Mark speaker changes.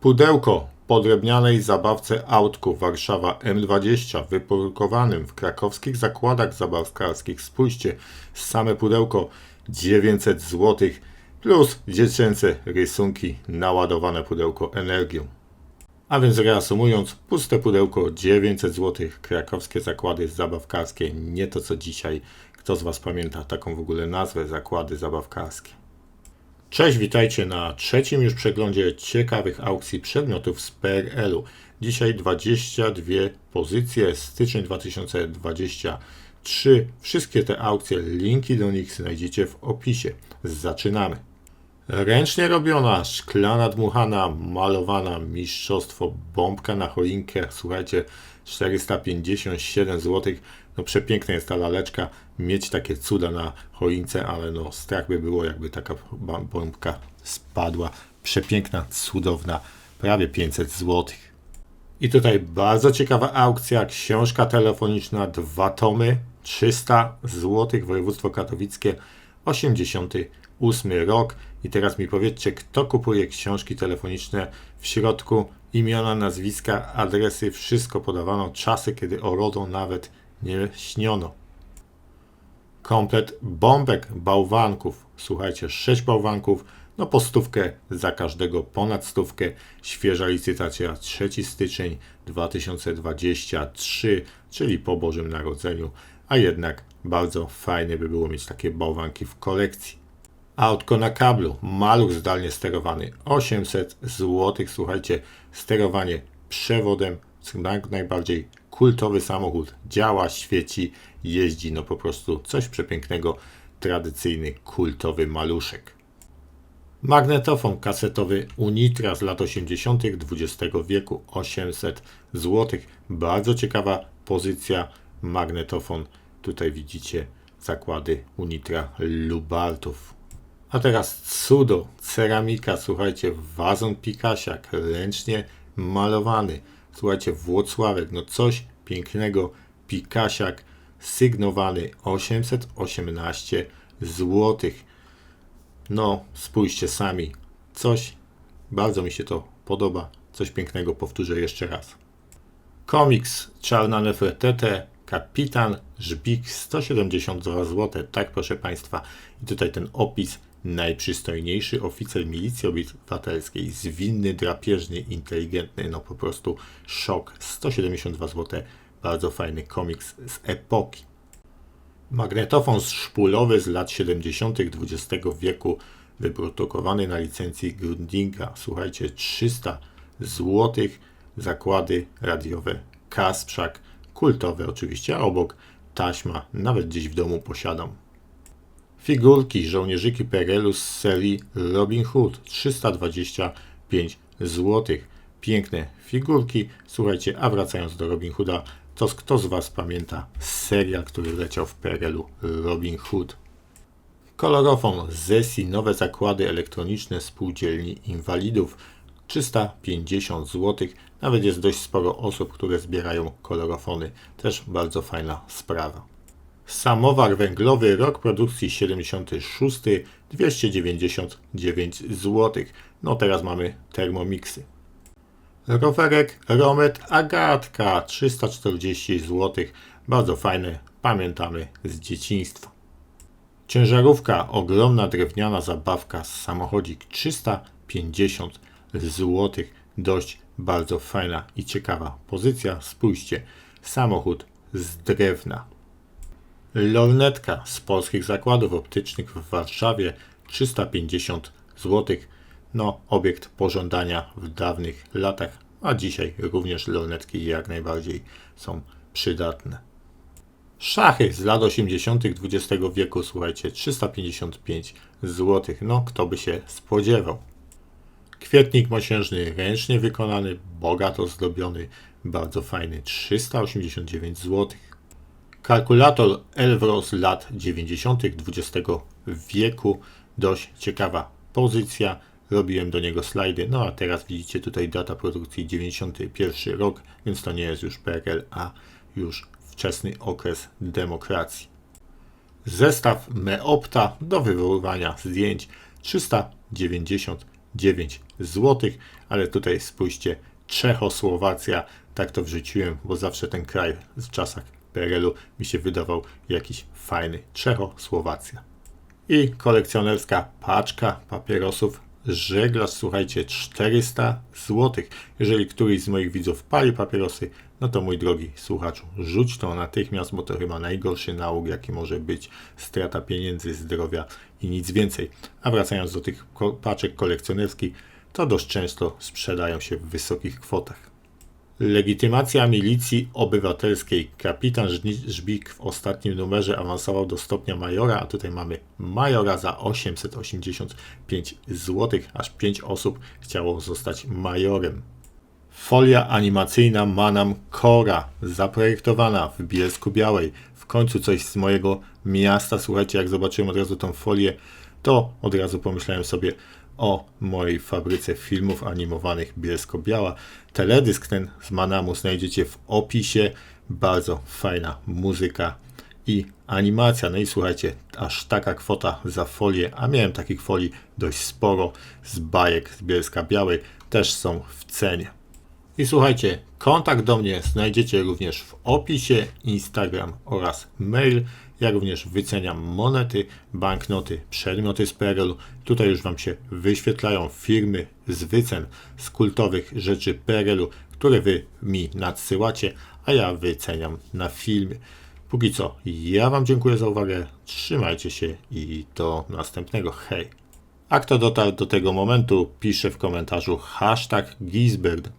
Speaker 1: Pudełko po drewnianej zabawce autku Warszawa M20 wyprodukowanym w krakowskich zakładach zabawkarskich. Spójrzcie, same pudełko 900 zł plus dziecięce rysunki naładowane pudełko energią. A więc reasumując, puste pudełko 900 zł, krakowskie zakłady zabawkarskie, nie to co dzisiaj. Kto z Was pamięta taką w ogóle nazwę, zakłady zabawkarskie? Cześć, witajcie na trzecim już przeglądzie ciekawych aukcji przedmiotów z PRL-u. Dzisiaj 22 pozycje, styczeń 2023. Wszystkie te aukcje, linki do nich znajdziecie w opisie. Zaczynamy. Ręcznie robiona, szklana dmuchana, malowana, mistrzostwo, bombka na choinkę, słuchajcie, 457 zł. No przepiękna jest ta laleczka, mieć takie cuda na choince, ale no strach by było, jakby taka bombka spadła. Przepiękna, cudowna, prawie 500 zł. I tutaj bardzo ciekawa aukcja, książka telefoniczna, dwa tomy, 300 zł, województwo katowickie, 88 rok. I teraz mi powiedzcie, kto kupuje książki telefoniczne w środku imiona, nazwiska, adresy, wszystko podawano, czasy, kiedy o RODO nawet nie śniono. Komplet bombek, bałwanków. Słuchajcie, 6 bałwanków, no po stówkę za każdego, ponad stówkę. Świeża licytacja 3 styczeń 2023, czyli po Bożym Narodzeniu, a jednak bardzo fajnie by było mieć takie bałwanki w kolekcji. Autko na kablu, maluch zdalnie sterowany, 800 zł. Słuchajcie, sterowanie przewodem, najbardziej kultowy samochód. Działa, świeci, jeździ, no po prostu coś przepięknego, tradycyjny, kultowy maluszek. Magnetofon kasetowy Unitra z lat 80. XX wieku 800 zł. Bardzo ciekawa pozycja. Magnetofon. Tutaj widzicie zakłady Unitra Lubartów. A teraz cudo, ceramika, słuchajcie, wazon Pikasiak, ręcznie malowany. Słuchajcie, Włocławek, no coś pięknego, Pikasiak, sygnowany 818 zł. No, spójrzcie sami, coś, bardzo mi się to podoba, coś pięknego, powtórzę jeszcze raz. Komiks Czarna Nefertete, Kapitan Żbik 172 zł. Tak, proszę Państwa. I tutaj ten opis najprzystojniejszy oficer milicji obywatelskiej, zwinny, drapieżny, inteligentny, no po prostu szok. 172 zł, bardzo fajny komiks z epoki. Magnetofon szpulowy z lat 70. XX wieku, wyprodukowany na licencji Grundinga. Słuchajcie, 300 zł, zakłady radiowe Kasprzak, kultowe oczywiście, a obok taśma, nawet gdzieś w domu posiadam. Figurki żołnierzyki PRL-u z serii Robin Hood 325 zł. Piękne figurki. Słuchajcie, a wracając do Robin Hooda, to kto z Was pamięta serial, który leciał w PRL-u Robin Hood? Kolorofon Zesi, nowe zakłady elektroniczne spółdzielni inwalidów 350 zł. Nawet jest dość sporo osób, które zbierają kolorofony. Też bardzo fajna sprawa. Samowar węglowy, rok produkcji 76, 299 zł. No teraz mamy termomiksy. Rowerek Romet Agatka 340 zł. Bardzo fajne, pamiętamy z dzieciństwa. Ciężarówka, ogromna drewniana zabawka z samochodzik 350 zł. Dość bardzo fajna i ciekawa pozycja. Spójrzcie, samochód z drewna. Lornetka z polskich zakładów optycznych w Warszawie 350 zł. No, obiekt pożądania w dawnych latach, a dzisiaj również lornetki jak najbardziej są przydatne. Szachy z lat 80. XX wieku, słuchajcie, 355 zł. No, kto by się spodziewał. Kwietnik mosiężny, ręcznie wykonany, bogato zdobiony, bardzo fajny, 389 zł. Kalkulator Elvros lat 90. XX wieku. Dość ciekawa pozycja. Robiłem do niego slajdy. No a teraz widzicie tutaj data produkcji 91 rok, więc to nie jest już PRL, a już wczesny okres demokracji. Zestaw Meopta do wywoływania zdjęć 390 9 zł, ale tutaj spójrzcie, Czechosłowacja, tak to wrzuciłem, bo zawsze ten kraj w czasach PRL-u mi się wydawał jakiś fajny. Czechosłowacja. I kolekcjonerska paczka papierosów Żeglarz, słuchajcie, 400 zł. Jeżeli któryś z moich widzów pali papierosy, no to mój drogi słuchaczu, rzuć to natychmiast, bo to chyba najgorszy nauk, jaki może być. Strata pieniędzy, zdrowia i nic więcej. A wracając do tych paczek kolekcjonerskich, to dość często sprzedają się w wysokich kwotach. Legitymacja milicji obywatelskiej. Kapitan Żbik w ostatnim numerze awansował do stopnia majora, a tutaj mamy majora za 885 zł. Aż 5 osób chciało zostać majorem. Folia animacyjna Manam Kora, zaprojektowana w Bielsku Białej. W końcu coś z mojego miasta. Słuchajcie, jak zobaczyłem od razu tą folię, to od razu pomyślałem sobie o mojej fabryce filmów animowanych Bielsko-Biała. Teledysk ten z Manamu znajdziecie w opisie. Bardzo fajna muzyka i animacja. No i słuchajcie, aż taka kwota za folię, a miałem takich folii dość sporo z bajek z Bielska Białej, też są w cenie. I słuchajcie, kontakt do mnie znajdziecie również w opisie, Instagram oraz mail. Ja również wyceniam monety, banknoty, przedmioty z PRL-u. Tutaj już Wam się wyświetlają firmy z wycen z kultowych rzeczy PRL-u, które Wy mi nadsyłacie, a ja wyceniam na filmie. Póki co, ja Wam dziękuję za uwagę, trzymajcie się i do następnego. Hej! A kto dotarł do tego momentu, pisze w komentarzu hashtag Gisbert.